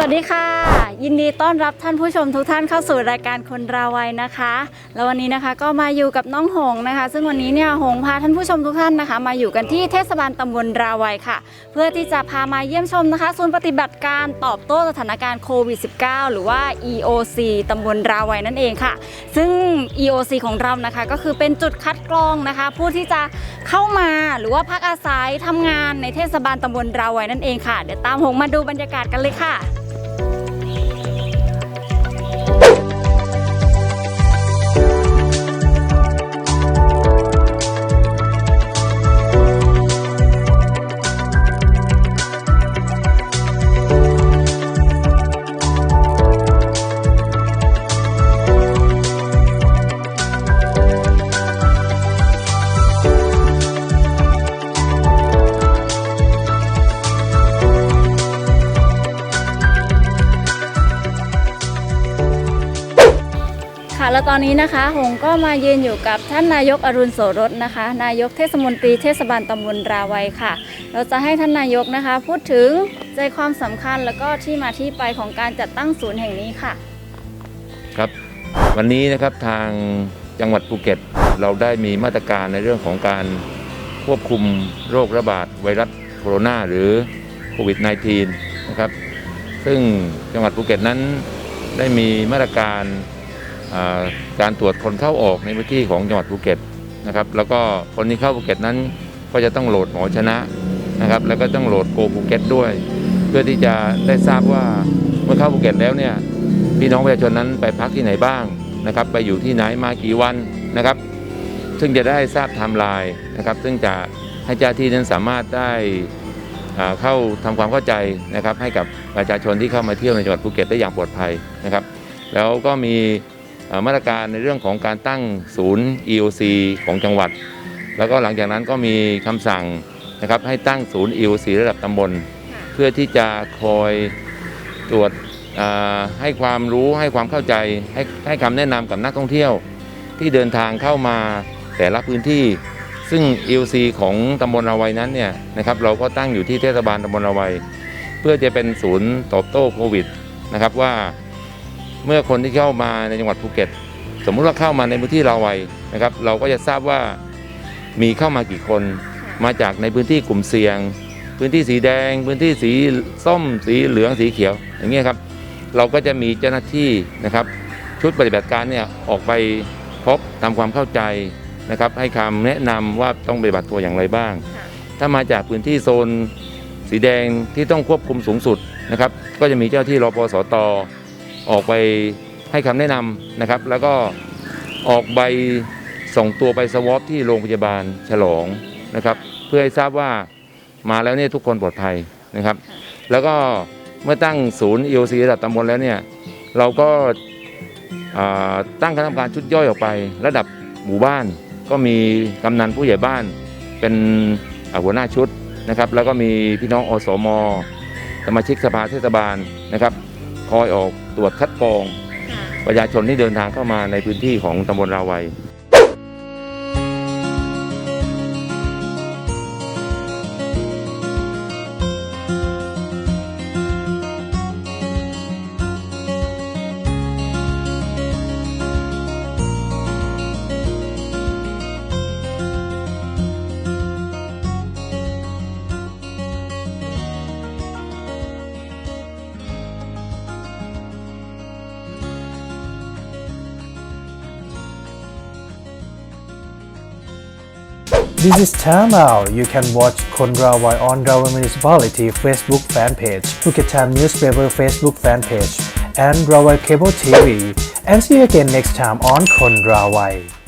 สวัสดีค่ะ ยินดีต้อนรับท่านผู้ชมทุกท่านเข้าสู่รายการคนราวัยนะคะ แล้ววันนี้นะคะก็มาอยู่กับน้องหงนะคะ ซึ่งวันนี้เนี่ยหงพาท่านผู้ชมทุกท่านนะคะ มาอยู่กันที่เทศบาลตำบลราวัยค่ะ เพื่อที่จะพามาเยี่ยมชมนะคะศูนย์ปฏิบัติการตอบโต้สถานการณ์โควิด -19 หรือว่า EOC ตำบลราวัยนั่นเองค่ะ ซึ่ง EOC ของเรานะคะก็คือเป็นจุดคัดกรองนะคะ ผู้ที่จะเข้ามาหรือว่าพักอาศัยทำงานในเทศบาลตำบลราวัยนั่นเองค่ะเดี๋ยวตามหงมาดูบรรยากาศกันเลยค่ะ ค่ะแล้วตอนนี้นะคะ หงก็มายืนอยู่กับท่านนายกอรุณโสรสนะคะ นายกเทศมนตรีเทศบาลตำบลราวัยค่ะ เราจะให้ท่านนายกนะคะ พูดถึงใจความสำคัญแล้วก็ที่มาที่ไปของการจัดตั้งศูนย์แห่งนี้ค่ะ ครับวันนี้นะครับทางจังหวัดภูเก็ตเราได้มีมาตรการในเรื่องของการควบคุมโรคระบาดไวรัสโคโรนาหรือโควิด -19 นะครับซึ่งจังหวัดภูเก็ตนั้นได้มีมาตรการ การตรวจคนเข้าออกในพื้นที่ของจังหวัดภูเก็ตนะครับ แล้วก็คนที่เข้าภูเก็ตนั้นก็จะต้องโหลดหมอชนะนะครับ แล้วก็ต้องโหลดโกภูเก็ตด้วย เพื่อที่จะได้ทราบว่าเมื่อเข้าภูเก็ตแล้วเนี่ยพี่น้องประชาชนนั้นไปพักที่ไหนบ้างนะครับ ไปอยู่ที่ไหนมากี่วันนะครับ ซึ่งจะได้ทราบไทม์ไลน์นะครับ ซึ่งจะให้เจ้าที่นั้นสามารถได้เข้าทำความเข้าใจนะครับ ให้กับประชาชนที่เข้ามาเที่ยวในจังหวัดภูเก็ตได้อย่างปลอดภัยนะครับ แล้วก็มี มาตรการในเรื่องของการตั้งศูนย์ EOC ของจังหวัด แล้วก็หลังจากนั้นก็มีคำสั่งนะครับให้ตั้งศูนย์ EOC ระดับตำบล เพื่อที่จะคอยตรวจอ่าให้ความรู้ให้ความเข้าใจให้ให้คำแนะนำกับนักท่องเที่ยว ที่เดินทางเข้ามาแต่ละพื้นที่ ซึ่ง EOC ของตำบลระไวยนั้นเนี่ยนะครับเราก็ตั้งอยู่ที่เทศบาลตำบลระไวยเพื่อจะเป็นศูนย์ตอบโต้โควิดนะครับว่า เมื่อคนที่เข้ามาในจังหวัดภูเก็ต สมมุติว่าเข้ามาในพื้นที่ระไวนะครับ เราก็จะทราบว่ามีเข้ามากี่คน มาจากในพื้นที่กลุ่มเสี่ยง พื้นที่สีแดง พื้นที่สีส้ม สีเหลืองสีเขียว อย่างเงี้ยครับ เราก็จะมีเจ้าหน้าที่นะครับ ชุดปฏิบัติการเนี่ยออกไปพบทำความเข้าใจนะครับ ให้คำแนะนำว่าต้องปฏิบัติตัวอย่างไรบ้าง ถ้ามาจากพื้นที่โซนสีแดงที่ต้องควบคุมสูงสุดนะครับ ก็จะมีเจ้าที่รปสต ออกไปให้คำแนะนำนะครับ แล้วก็ออกใบส่งตัวไปสวอปที่โรงพยาบาลฉลองนะครับ เพื่อให้ทราบว่ามาแล้วเนี่ยทุกคนปลอดภัยนะครับ แล้วก็เมื่อตั้งศูนย์ EOC ระดับตำบลแล้วเนี่ยเราก็ตั้งคณะกรรมการชุดย่อยออกไป ระดับหมู่บ้าน ก็มีกำนันผู้ใหญ่บ้าน เป็นอาหัวหน้าชุดนะครับ แล้วก็มีพี่น้องอสม สมาชิกสภาเทศบาลนะครับ คอยออก ตรวจคัดกรอง ประชาชนที่เดินทางเข้ามาในพื้นที่ของตำบลราวัย This is Time Out. You can watch Konrawai on Rawa Municipality Facebook fan page, Phuket Time Newspaper Facebook fan page, and Rawai Cable TV. And see you again next time on Konrawai.